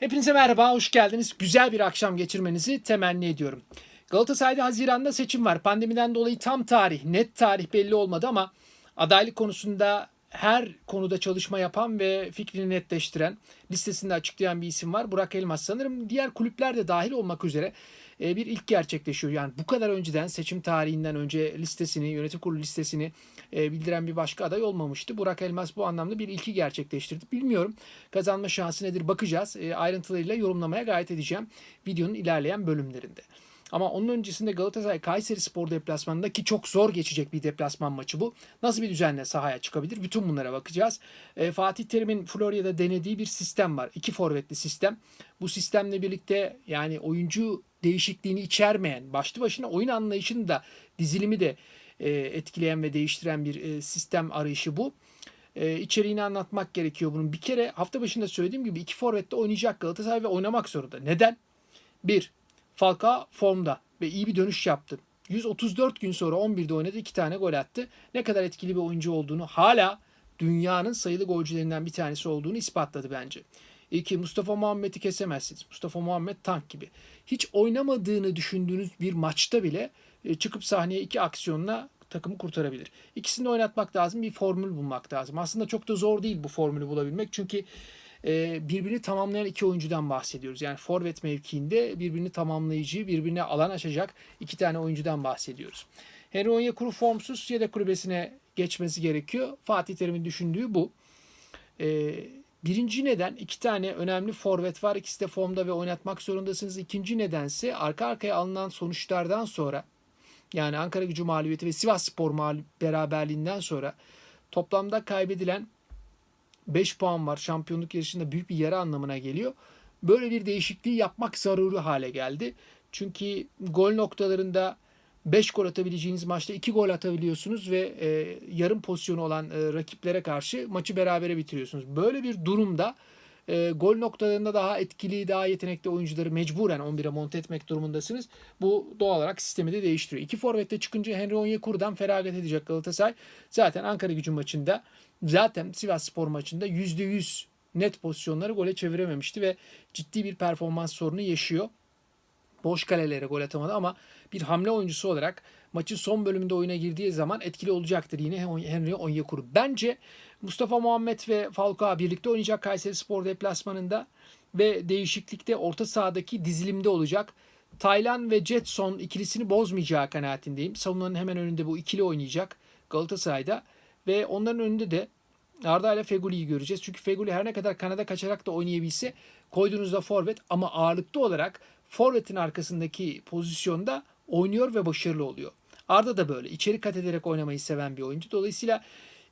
Hepinize merhaba, hoş geldiniz. Güzel bir akşam geçirmenizi temenni ediyorum. Galatasaray'da Haziran'da seçim var. Pandemiden dolayı tam tarih, net tarih belli olmadı ama adaylık konusunda her konuda çalışma yapan ve fikrini netleştiren, listesinde açıklayan bir isim var. Burak Elmas sanırım diğer kulüpler de dahil olmak üzere bir ilk gerçekleşiyor. Yani bu kadar önceden seçim tarihinden önce listesini, yönetim kurulu listesini e, bildiren bir başka aday olmamıştı. Burak Elmas bu anlamda bir ilki gerçekleştirdi. Bilmiyorum kazanma şansı nedir bakacağız. E, ayrıntılarıyla yorumlamaya gayret edeceğim videonun ilerleyen bölümlerinde. Ama onun öncesinde Galatasaray Kayseri Spor deplasmanında ki çok zor geçecek bir deplasman maçı bu. Nasıl bir düzenle sahaya çıkabilir? Bütün bunlara bakacağız. E, Fatih Terim'in Florya'da denediği bir sistem var. İki forvetli sistem. Bu sistemle birlikte yani oyuncu değişikliğini içermeyen, başlı başına oyun anlayışını da dizilimi de e, etkileyen ve değiştiren bir e, sistem arayışı bu. E, içeriğini anlatmak gerekiyor bunun. Bir kere hafta başında söylediğim gibi iki forvette oynayacak Galatasaray ve oynamak zorunda. Neden? Bir, Falcao formda ve iyi bir dönüş yaptı. 134 gün sonra 11'de oynadı. 2 tane gol attı. Ne kadar etkili bir oyuncu olduğunu hala dünyanın sayılı golcülerinden bir tanesi olduğunu ispatladı bence. İki Mustafa Muhammed'i kesemezsiniz. Mustafa Muhammed tank gibi. Hiç oynamadığını düşündüğünüz bir maçta bile e, çıkıp sahneye iki aksiyonla takımı kurtarabilir. İkisini de oynatmak lazım. Bir formül bulmak lazım. Aslında çok da zor değil bu formülü bulabilmek. Çünkü e, birbirini tamamlayan iki oyuncudan bahsediyoruz. Yani forvet mevkiinde birbirini tamamlayıcı, birbirine alan açacak iki tane oyuncudan bahsediyoruz. Henry Onyekuru formsuz yedek kulübesine geçmesi gerekiyor. Fatih Terim'in düşündüğü bu. E, birinci neden iki tane önemli forvet var. İkisi de formda ve oynatmak zorundasınız. İkinci nedense arka arkaya alınan sonuçlardan sonra yani Ankara gücü mağlubiyeti ve Sivas Spor mağlup beraberliğinden sonra toplamda kaybedilen 5 puan var. Şampiyonluk yarışında büyük bir yara anlamına geliyor. Böyle bir değişikliği yapmak zaruri hale geldi. Çünkü gol noktalarında 5 gol atabileceğiniz maçta 2 gol atabiliyorsunuz ve e, yarım pozisyonu olan e, rakiplere karşı maçı berabere bitiriyorsunuz. Böyle bir durumda e, gol noktalarında daha etkili, daha yetenekli oyuncuları mecburen 11'e monte etmek durumundasınız. Bu doğal olarak sistemi de değiştiriyor. İki forvette çıkınca Henry Onyekuru'dan feragat edecek Galatasaray. Zaten Ankara gücü maçında zaten Sivas Spor maçında %100 net pozisyonları gole çevirememişti ve ciddi bir performans sorunu yaşıyor. Boş kalelere gol atamadı ama bir hamle oyuncusu olarak maçın son bölümünde oyuna girdiği zaman etkili olacaktır yine Henry Onyekuru. Bence Mustafa Muhammed ve Falcao birlikte oynayacak Kayseri Spor deplasmanında ve değişiklikte orta sahadaki dizilimde olacak. Taylan ve Jetson ikilisini bozmayacağı kanaatindeyim. Savunmanın hemen önünde bu ikili oynayacak Galatasaray'da ve onların önünde de Arda ile Feguli'yi göreceğiz. Çünkü Feguli her ne kadar kanada kaçarak da oynayabilse koyduğunuzda forvet ama ağırlıklı olarak forvetin arkasındaki pozisyonda oynuyor ve başarılı oluyor. Arda da böyle. içeri kat ederek oynamayı seven bir oyuncu. Dolayısıyla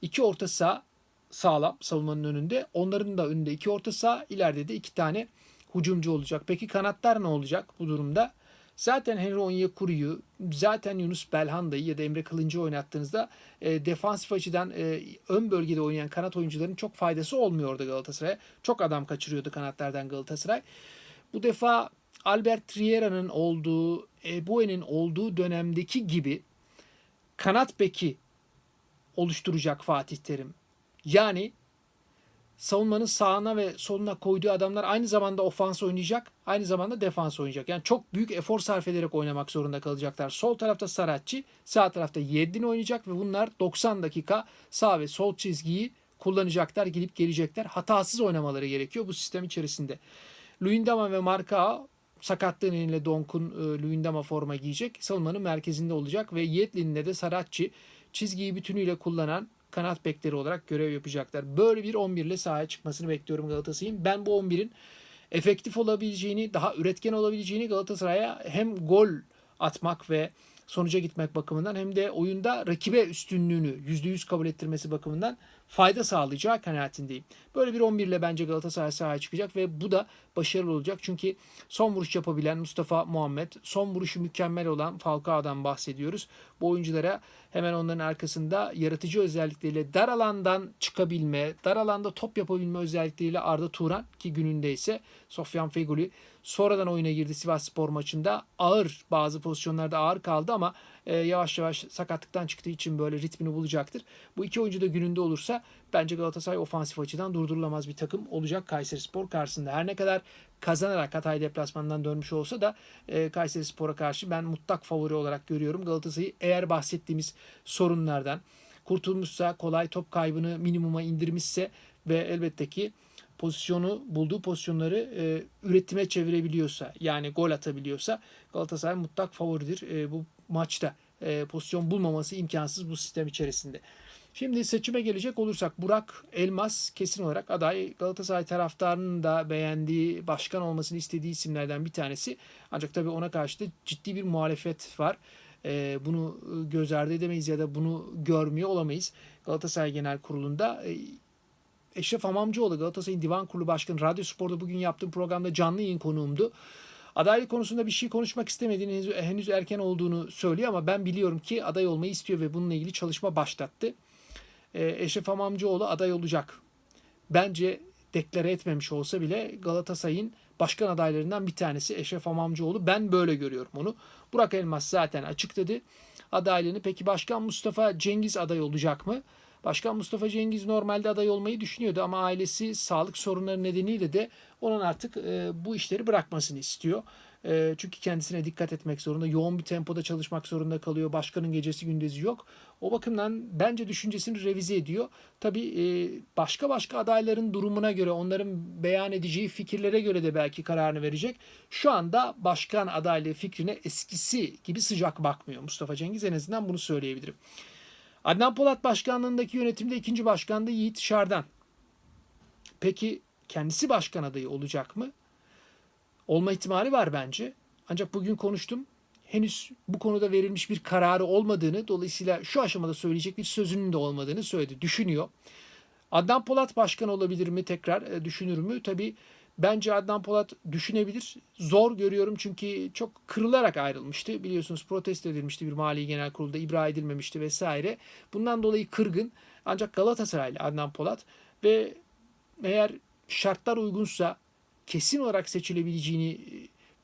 iki orta saha sağlam savunmanın önünde. Onların da önünde iki orta saha, ileride de iki tane hücumcu olacak. Peki kanatlar ne olacak bu durumda? Zaten Henry Onyekuru'yu, zaten Yunus Belhanda'yı ya da Emre Kılıncı oynattığınızda e, defansif açıdan e, ön bölgede oynayan kanat oyuncuların çok faydası olmuyordu Galatasaray'a. Çok adam kaçırıyordu kanatlardan Galatasaray. Bu defa Albert Riera'nın olduğu, Eboe'nin olduğu dönemdeki gibi kanat beki oluşturacak Fatih Terim. Yani savunmanın sağına ve soluna koyduğu adamlar aynı zamanda ofans oynayacak, aynı zamanda defans oynayacak. Yani çok büyük efor sarf ederek oynamak zorunda kalacaklar. Sol tarafta Saratçı, sağ tarafta Yedlin oynayacak ve bunlar 90 dakika sağ ve sol çizgiyi kullanacaklar, gidip gelecekler. Hatasız oynamaları gerekiyor bu sistem içerisinde. Luyendama ve Marka sakatlığın eliyle Donk'un e, Luyendama forma giyecek. Savunmanın merkezinde olacak ve Yedlin'le de Saratçı çizgiyi bütünüyle kullanan kanat bekleri olarak görev yapacaklar. Böyle bir 11 ile sahaya çıkmasını bekliyorum Galatasaray'ın. Ben bu 11'in efektif olabileceğini, daha üretken olabileceğini Galatasaray'a hem gol atmak ve sonuca gitmek bakımından hem de oyunda rakibe üstünlüğünü %100 kabul ettirmesi bakımından fayda sağlayacağı kanaatindeyim. Böyle bir 11 ile bence Galatasaray sahaya çıkacak ve bu da başarılı olacak. Çünkü son vuruş yapabilen Mustafa Muhammed, son vuruşu mükemmel olan Falcao'dan bahsediyoruz. Bu oyunculara hemen onların arkasında yaratıcı özellikleriyle dar alandan çıkabilme, dar alanda top yapabilme özellikleriyle Arda Turan ki gününde ise Sofyan Feguli sonradan oyuna girdi Sivas Spor maçında. Ağır bazı pozisyonlarda ağır kaldı ama e, yavaş yavaş sakatlıktan çıktığı için böyle ritmini bulacaktır. Bu iki oyuncu da gününde olursa bence Galatasaray ofansif açıdan durdurulamaz bir takım olacak Kayseri Spor karşısında. Her ne kadar kazanarak Hatay deplasmanından dönmüş olsa da e, Kayseri Spor'a karşı ben mutlak favori olarak görüyorum. Galatasaray'ı eğer bahsettiğimiz sorunlardan kurtulmuşsa, kolay top kaybını minimuma indirmişse ve elbette ki pozisyonu bulduğu pozisyonları e, üretime çevirebiliyorsa yani gol atabiliyorsa Galatasaray mutlak favoridir e, bu maçta. E, pozisyon bulmaması imkansız bu sistem içerisinde. Şimdi seçime gelecek olursak Burak Elmas kesin olarak aday. Galatasaray taraftarının da beğendiği, başkan olmasını istediği isimlerden bir tanesi. Ancak tabii ona karşı da ciddi bir muhalefet var. E, bunu göz ardı edemeyiz ya da bunu görmüyor olamayız. Galatasaray Genel Kurulu'nda e, Eşref Hamamcıoğlu Galatasaray'ın Divan Kurulu Başkanı Radyo Spor'da bugün yaptığım programda canlı yayın konuğumdu. Adaylık konusunda bir şey konuşmak istemediğini henüz, henüz erken olduğunu söylüyor ama ben biliyorum ki aday olmayı istiyor ve bununla ilgili çalışma başlattı. Ee, Eşref Hamamcıoğlu aday olacak. Bence deklare etmemiş olsa bile Galatasaray'ın başkan adaylarından bir tanesi Eşref Hamamcıoğlu. Ben böyle görüyorum onu. Burak Elmas zaten açıkladı adaylığını. Peki Başkan Mustafa Cengiz aday olacak mı? Başkan Mustafa Cengiz normalde aday olmayı düşünüyordu ama ailesi sağlık sorunları nedeniyle de onun artık e, bu işleri bırakmasını istiyor. E, çünkü kendisine dikkat etmek zorunda. Yoğun bir tempoda çalışmak zorunda kalıyor. Başkanın gecesi gündüzü yok. O bakımdan bence düşüncesini revize ediyor. Tabii e, başka başka adayların durumuna göre, onların beyan edeceği fikirlere göre de belki kararını verecek. Şu anda başkan adaylığı fikrine eskisi gibi sıcak bakmıyor Mustafa Cengiz. En azından bunu söyleyebilirim. Adnan Polat başkanlığındaki yönetimde ikinci başkan da Yiğit Şardan. Peki kendisi başkan adayı olacak mı? Olma ihtimali var bence. Ancak bugün konuştum. Henüz bu konuda verilmiş bir kararı olmadığını, dolayısıyla şu aşamada söyleyecek bir sözünün de olmadığını söyledi. Düşünüyor. Adnan Polat başkan olabilir mi tekrar e, düşünür mü? Tabii Bence Adnan Polat düşünebilir. Zor görüyorum çünkü çok kırılarak ayrılmıştı. Biliyorsunuz protesto edilmişti bir mali genel kurulda ibra edilmemişti vesaire. Bundan dolayı kırgın. Ancak Galatasaraylı Adnan Polat ve eğer şartlar uygunsa kesin olarak seçilebileceğini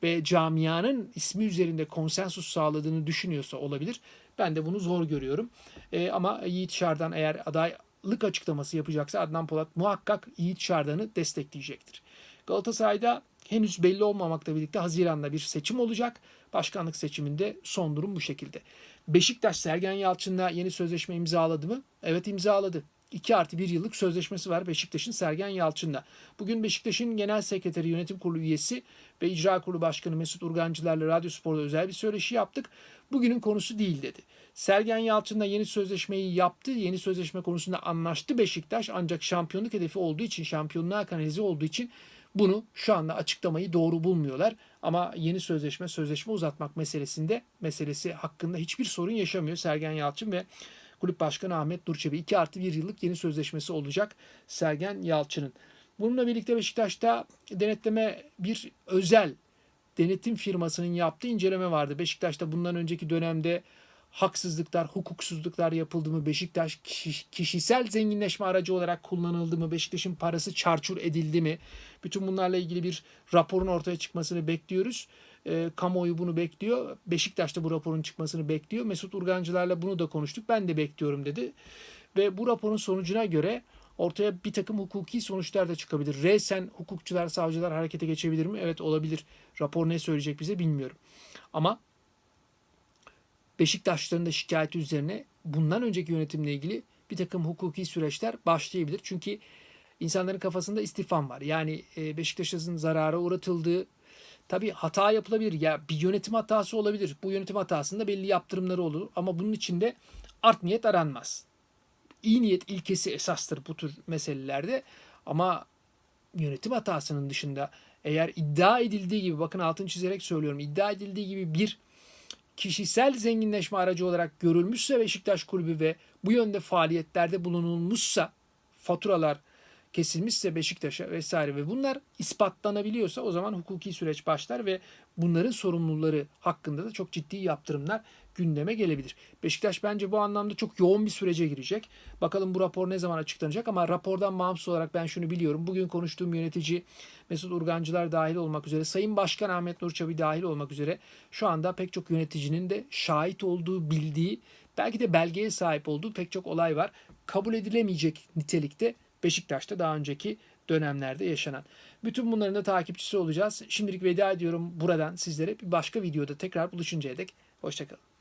ve camianın ismi üzerinde konsensus sağladığını düşünüyorsa olabilir. Ben de bunu zor görüyorum. E, ama Yiğit Şardan eğer adaylık açıklaması yapacaksa Adnan Polat muhakkak Yiğit Şardan'ı destekleyecektir. Galatasaray'da henüz belli olmamakla birlikte Haziran'da bir seçim olacak. Başkanlık seçiminde son durum bu şekilde. Beşiktaş Sergen Yalçın'la yeni sözleşme imzaladı mı? Evet imzaladı. 2 artı 1 yıllık sözleşmesi var Beşiktaş'ın Sergen Yalçın'la. Bugün Beşiktaş'ın genel sekreteri, yönetim kurulu üyesi ve icra kurulu başkanı Mesut Urgancılar'la Radyo Spor'da özel bir söyleşi yaptık. Bugünün konusu değil dedi. Sergen Yalçın'la yeni sözleşmeyi yaptı. Yeni sözleşme konusunda anlaştı Beşiktaş. Ancak şampiyonluk hedefi olduğu için, şampiyonluğa kanalize olduğu için bunu şu anda açıklamayı doğru bulmuyorlar. Ama yeni sözleşme, sözleşme uzatmak meselesinde meselesi hakkında hiçbir sorun yaşamıyor Sergen Yalçın ve Kulüp Başkanı Ahmet Durçebi 2 artı 1 yıllık yeni sözleşmesi olacak Sergen Yalçın'ın. Bununla birlikte Beşiktaş'ta denetleme bir özel denetim firmasının yaptığı inceleme vardı. Beşiktaş'ta bundan önceki dönemde haksızlıklar, hukuksuzluklar yapıldı mı? Beşiktaş kişisel zenginleşme aracı olarak kullanıldı mı? Beşiktaş'ın parası çarçur edildi mi? Bütün bunlarla ilgili bir raporun ortaya çıkmasını bekliyoruz. E, kamuoyu bunu bekliyor. Beşiktaş da bu raporun çıkmasını bekliyor. Mesut Urgancılarla bunu da konuştuk. Ben de bekliyorum dedi. Ve bu raporun sonucuna göre ortaya bir takım hukuki sonuçlar da çıkabilir. Resen hukukçular, savcılar harekete geçebilir mi? Evet olabilir. Rapor ne söyleyecek bize bilmiyorum. Ama Beşiktaşların da şikayeti üzerine bundan önceki yönetimle ilgili bir takım hukuki süreçler başlayabilir. Çünkü insanların kafasında istifam var. Yani e, Beşiktaş'ın zarara uğratıldığı tabii hata yapılabilir. Ya bir yönetim hatası olabilir. Bu yönetim hatasında belli yaptırımları olur ama bunun içinde art niyet aranmaz. İyi niyet ilkesi esastır bu tür meselelerde ama yönetim hatasının dışında eğer iddia edildiği gibi bakın altını çizerek söylüyorum iddia edildiği gibi bir kişisel zenginleşme aracı olarak görülmüşse Beşiktaş Kulübü ve bu yönde faaliyetlerde bulunulmuşsa faturalar kesilmişse Beşiktaş'a vesaire ve bunlar ispatlanabiliyorsa o zaman hukuki süreç başlar ve bunların sorumluları hakkında da çok ciddi yaptırımlar gündeme gelebilir. Beşiktaş bence bu anlamda çok yoğun bir sürece girecek. Bakalım bu rapor ne zaman açıklanacak ama rapordan bağımsız olarak ben şunu biliyorum. Bugün konuştuğum yönetici Mesut Urgancılar dahil olmak üzere, Sayın Başkan Ahmet Nur Çabi dahil olmak üzere şu anda pek çok yöneticinin de şahit olduğu, bildiği belki de belgeye sahip olduğu pek çok olay var. Kabul edilemeyecek nitelikte Beşiktaş'ta daha önceki dönemlerde yaşanan. Bütün bunların da takipçisi olacağız. Şimdilik veda ediyorum buradan sizlere. Bir başka videoda tekrar buluşuncaya dek hoşçakalın.